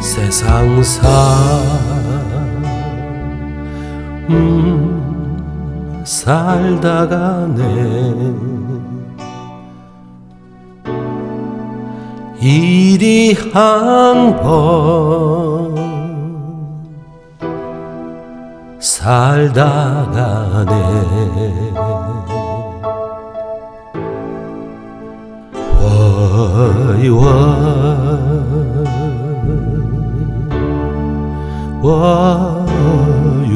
세상사 음, 살다가네 일이 한번 와이 와이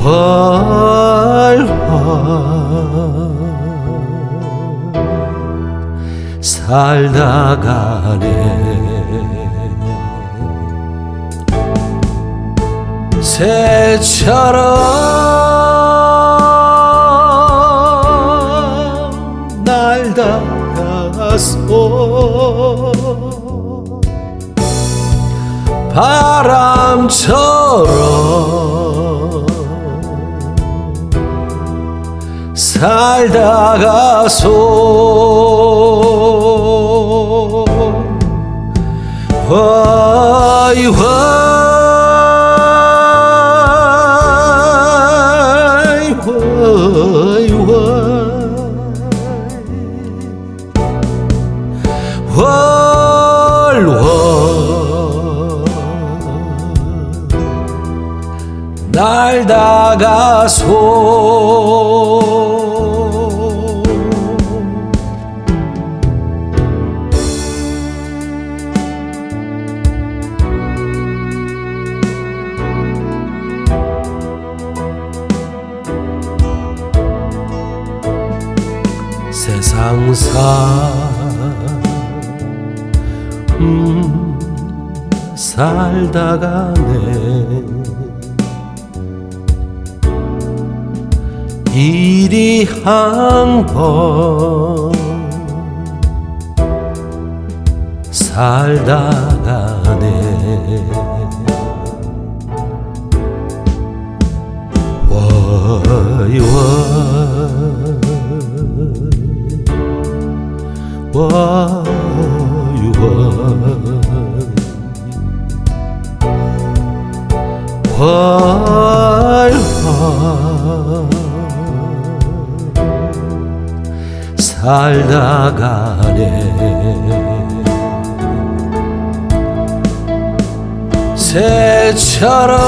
활활 살다 가네 새처럼 날다가서 바람처럼 살다가서 화이 화 날다가소. 세상사 음 살다가네 일이 한번 살다 가네. 와이 와 살다 가네. 새처럼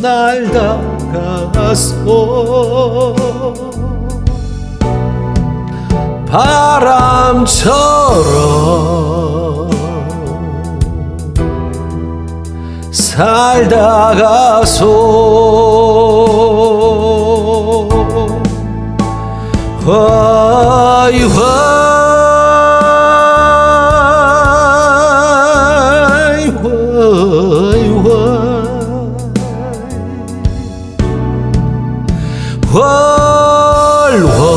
날다가서 바람처럼 살다가서 화이 화이 화이 화이 월월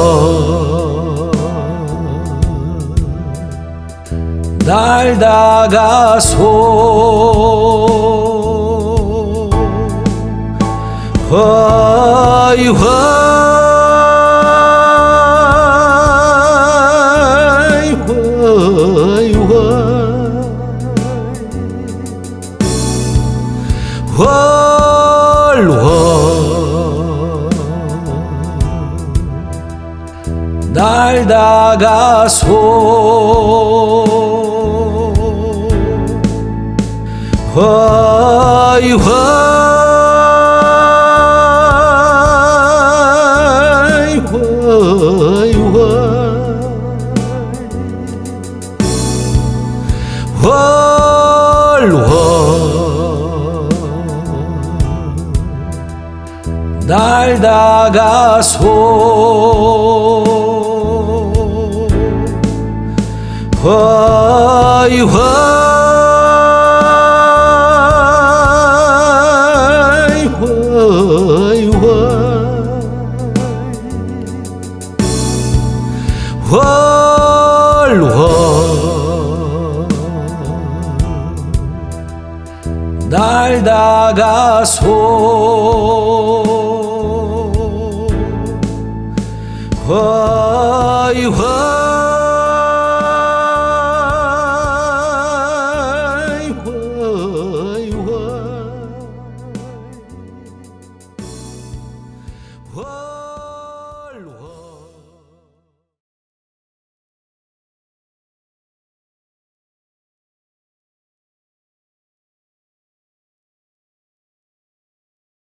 날다가 소 날 다가소 화이 화이 화이 월월 날다가소 화이 화이 화이 화이 활활 날다가 소